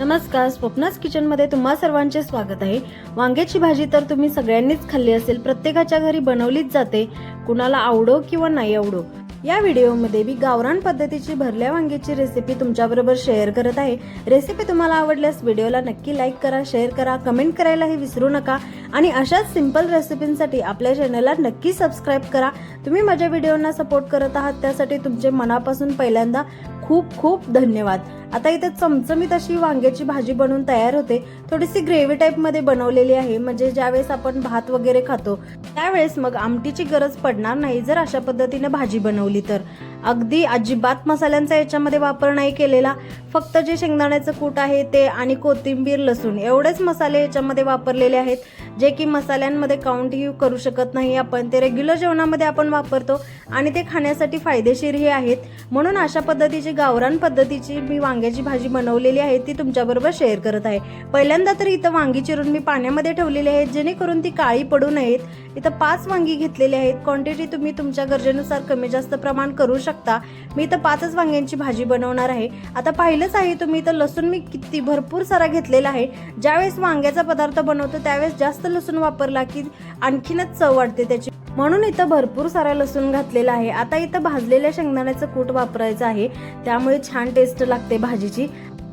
नमस्कार स्वप्नास किचनमध्ये तुम्हा सर्वांचे स्वागत आहे. वांग्याची भाजी तर तुम्ही सगळ्यांनीच खाल्ली असेल प्रत्येकाच्या घरी बनवलीच जाते कुणाला आवडो किंवा नाही आवडो. या व्हिडिओमध्ये मी गावरान पद्धतीची भरल्या वांग्याची रेसिपी तुमच्याबरोबर शेअर करत आहे. रेसिपी तुम्हाला आवडल्यास व्हिडिओला नक्की लाईक करा शेअर करा कमेंट करायलाही विसरू नका. आणि अशाच सिंपल रेसिपींसाठी आपल्या चॅनलला नक्की सबस्क्राईब करा. तुम्ही माझ्या व्हिडिओना सपोर्ट करत आहात त्यासाठी तुमचे मनापासून पहिल्यांदा खूप खूप धन्यवाद. आता इथे चमचमीत अशी वांग्याची भाजी बनवून तयार होते. थोडीशी ग्रेव्ही टाईपमध्ये बनवलेली आहे. म्हणजे ज्यावेळेस आपण भात वगैरे खातो त्यावेळेस मग आमटीची गरज पडणार नाही जर अशा पद्धतीने भाजी बनवली तर. अगदी अजिबात मसाल्यांचा याच्यामध्ये वापर नाही केलेला. फक्त जे शेंगदाण्याचं कूट आहे ते आणि कोथिंबीर लसूण एवढेच मसाले याच्यामध्ये वापरलेले आहेत. जे की मसाल्यांमध्ये काउंटही करू शकत नाही आपण. ते रेग्युलर जेवणामध्ये आपण वापरतो आणि ते खाण्यासाठी फायदेशीरही आहेत. म्हणून अशा पद्धतीची गावरान पद्धतीची मी वांग्याची भाजी बनवलेली आहे ती तुमच्याबरोबर शेअर करत आहे. पहिल्यांदा तर इथं वांगी चिरून मी पाण्यामध्ये ठेवलेली आहेत जेणेकरून ती काळी पडू नयेत. इथं पाच वांगी घेतलेली आहेत. क्वांटिटी तुम्ही तुमच्या गरजेनुसार कमी जास्त प्रमाण करू शकता. मी इथं पाचच वांग्यांची भाजी बनवणार आहे. आता पाहिलंच आहे तुम्ही इथं लसूण मी किती भरपूर सारा घेतलेला आहे. ज्यावेळेस वांग्याचा पदार्थ बनवतो त्यावेळेस जास्त लसूण वापरला की आणखीनच चव वाढते त्याची. म्हणून इथं भरपूर सारा लसूण घातलेला आहे. आता इथं भाजलेल्या शेंगदाण्याचं कूट वापरायचं आहे. त्यामुळे छान टेस्ट लागते भाजीची.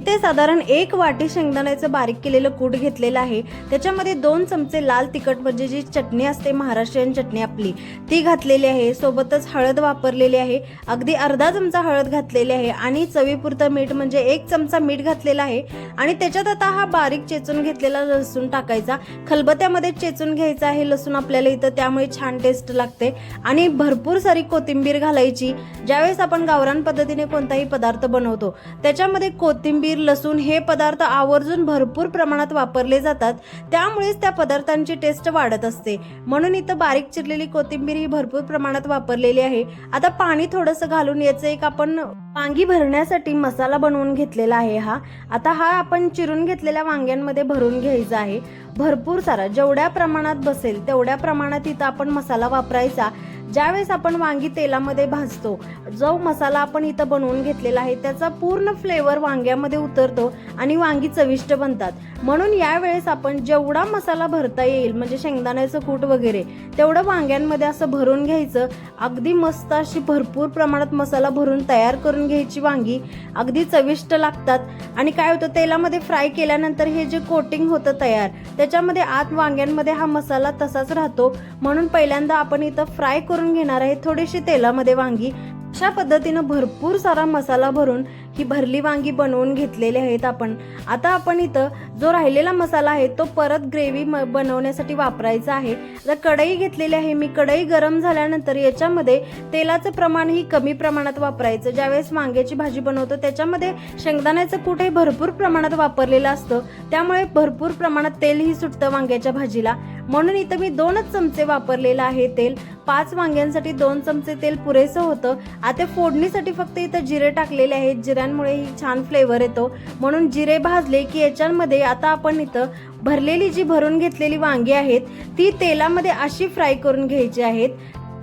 ते साधारण एक वाटी शेंगदाण्याचं बारीक केलेलं कूट घेतलेलं आहे. त्याच्यामध्ये दोन चमचे लाल तिखट म्हणजे जी चटणी असते महाराष्ट्रीयन चटणी आपली ती घातलेली आहे. सोबतच हळद वापरलेली आहे. अगदी अर्धा चमचा हळद घातलेली आहे आणि चवीपुरतं मीठ म्हणजे एक चमचा मीठ घातलेला आहे. आणि त्याच्यात आता हा बारीक चेचून घेतलेला लसूण टाकायचा. खलबत्यामध्ये चेचून घ्यायचा आहे लसूण आपल्याला इथं त्यामुळे छान टेस्ट लागते. आणि भरपूर सारी कोथिंबीर घालायची. ज्यावेळेस आपण गावरान पद्धतीने कोणताही पदार्थ बनवतो त्याच्यामध्ये कोथिंबीर लसूण हे पदार्थ आवर्जून भरपूर प्रमाणात वापरले जातात. त्यामुळेच त्या पदार्थांची टेस्ट वाढत असते. म्हणून इथं बारीक चिरलेली कोथिंबीर ही भरपूर प्रमाणात वापरलेली आहे. आता पाणी थोडंसं घालून याचं एक आपण वांगी भरण्यासाठी मसाला बनवून घेतलेला आहे हा. आता हा आपण चिरून घेतलेल्या वांग्यांमध्ये भरून घ्यायचा आहे. भरपूर सारा जेवढ्या प्रमाणात बसेल तेवढ्या प्रमाणात इथं आपण मसाला वापरायचा. ज्यावेळेस आपण वांगी तेलामध्ये भाजतो जो मसाला आपण इथं बनवून घेतलेला आहे त्याचा पूर्ण फ्लेवर वांग्यामध्ये उतरतो आणि वांगी चविष्ट बनतात. म्हणून यावेळेस आपण जेवढा मसाला भरता येईल म्हणजे शेंगदाण्याचं कूट वगैरे तेवढं वांग्यांमध्ये असं भरून घ्यायचं. अगदी मस्त अशी भरपूर प्रमाणात मसाला भरून तयार करून घ्यायची वांगी. अगदी चविष्ट लागतात. आणि काय होतं तेलामध्ये फ्राय केल्यानंतर हे जे कोटिंग होतं तयार त्याच्यामध्ये आत वांग्यांमध्ये हा मसाला तसाच राहतो. म्हणून पहिल्यांदा आपण इथं फ्राय करून घेणार आहे थोडीशी तेलामध्ये वांगी. अशा पद्धतीनं भरपूर सारा मसाला भरून ही भरली वांगी बनवून घेतलेली आहेत आपण. आता आपण इथं जो राहिलेला मसाला आहे तो परत ग्रेव्ही बनवण्यासाठी वापरायचा आहे. आता कढई घेतलेली आहे मी. कढई गरम झाल्यानंतर याच्यामध्ये तेलाचं प्रमाणही कमी प्रमाणात वापरायचं. ज्यावेळेस वांग्याची भाजी बनवतो त्याच्यामध्ये शेंगदाण्याचं कूट हे भरपूर प्रमाणात वापरलेलं असतं. त्यामुळे भरपूर प्रमाणात तेलही सुटतं वांग्याच्या भाजीला. म्हणून इथं मी दोनच चमचे वापरलेलं आहे तेल. पाच वांग्यांसाठी दोन चमचे तेल पुरेसं होतं. आता फोडणीसाठी फक्त इथं जिरे टाकलेले आहेत. जिऱ्यांमुळे ही छान फ्लेवर येतो. म्हणून जिरे भाजले की याच्यामध्ये आता आपण इथं भरलेली जी भरून घेतलेली वांगी आहेत ती तेलामध्ये अशी फ्राय करून घ्यायची आहेत.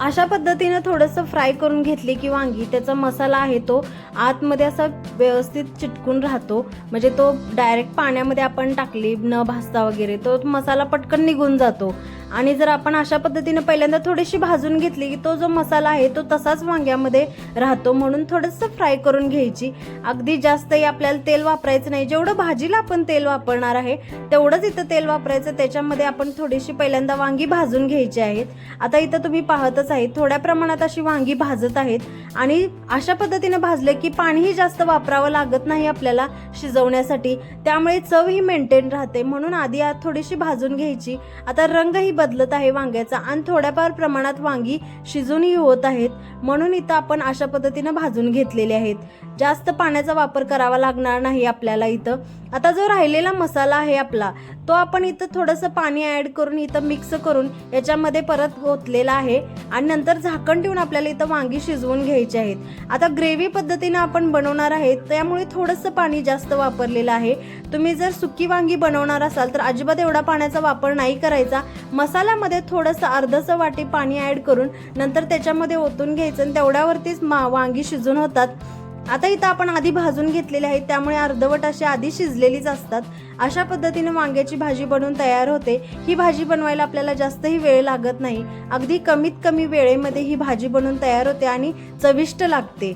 अशा पद्धतीनं थोडंसं फ्राय करून घेतली की वांगी त्याचा मसाला आहे तो आतमध्ये असा व्यवस्थित चिटकून राहतो. म्हणजे तो डायरेक्ट पाण्यामध्ये आपण टाकली न भाजता वगैरे तो मसाला पटकन निघून जातो. आणि जर आपण अशा पद्धतीनं पहिल्यांदा थोडीशी भाजून घेतली की तो जो मसाला आहे तो तसाच वांग्यामध्ये राहतो म्हणून थोडंसं फ्राय करून घ्यायची. अगदी जास्तही आपल्याला तेल वापरायचं नाही. जेवढं भाजीला आपण तेल वापरणार आहे तेवढंच इथं तेल वापरायचं. त्याच्यामध्ये आपण थोडीशी पहिल्यांदा वांगी भाजून घ्यायची आहेत. आता इथं तुम्ही पाहतच आहे थोड्या प्रमाणात अशी वांगी भाजत आहेत. आणि अशा पद्धतीनं भाजले की पाणीही जास्त वापरावं लागत नाही आपल्याला शिजवण्यासाठी. त्यामुळे चव ही मेंटेन राहते. म्हणून आधी आत थोडीशी भाजून घ्यायची. आता रंगही बदलत आहे वांग्याचा आणि थोड्याफार प्रमाणात वांगी शिजूनही होत आहेत. म्हणून इथं आपण अशा पद्धतीनं भाजून घेतलेले आहेत. जास्त पाण्याचा वापर करावा लागणार नाही आपल्याला इथं. आता जो राहिलेला मसाला आहे आपला तो आपण इथं थोडंसं पाणी ॲड करून इथं मिक्स करून याच्यामध्ये परत ओतलेला आहे आणि नंतर झाकण ठेवून आपल्याला इथं वांगी शिजवून घ्यायची आहेत. आता ग्रेव्ही पद्धतीनं आपण बनवणार आहे त्यामुळे थोडंसं पाणी जास्त वापरलेलं आहे. तुम्ही जर सुकी वांगी बनवणार असाल तर अजिबात एवढा पाण्याचा वापर नाही करायचा. मसाल्यामध्ये थोडंसं अर्धसं वाटी पाणी ॲड करून नंतर त्याच्यामध्ये ओतून घ्यायचं आणि तेवढ्यावरतीच मा वांगी शिजून होतात. आता इथं आपण आधी भाजून घेतलेले आहेत त्यामुळे अर्धवट अशी आधी शिजलेलीच असतात. अशा पद्धतीने वांग्याची भाजी बनवून तयार होते. ही भाजी बनवायला आपल्याला जास्तही वेळ लागत नाही. अगदी कमीत कमी वेळेमध्ये ही भाजी बनवून तयार होते आणि चविष्ट लागते.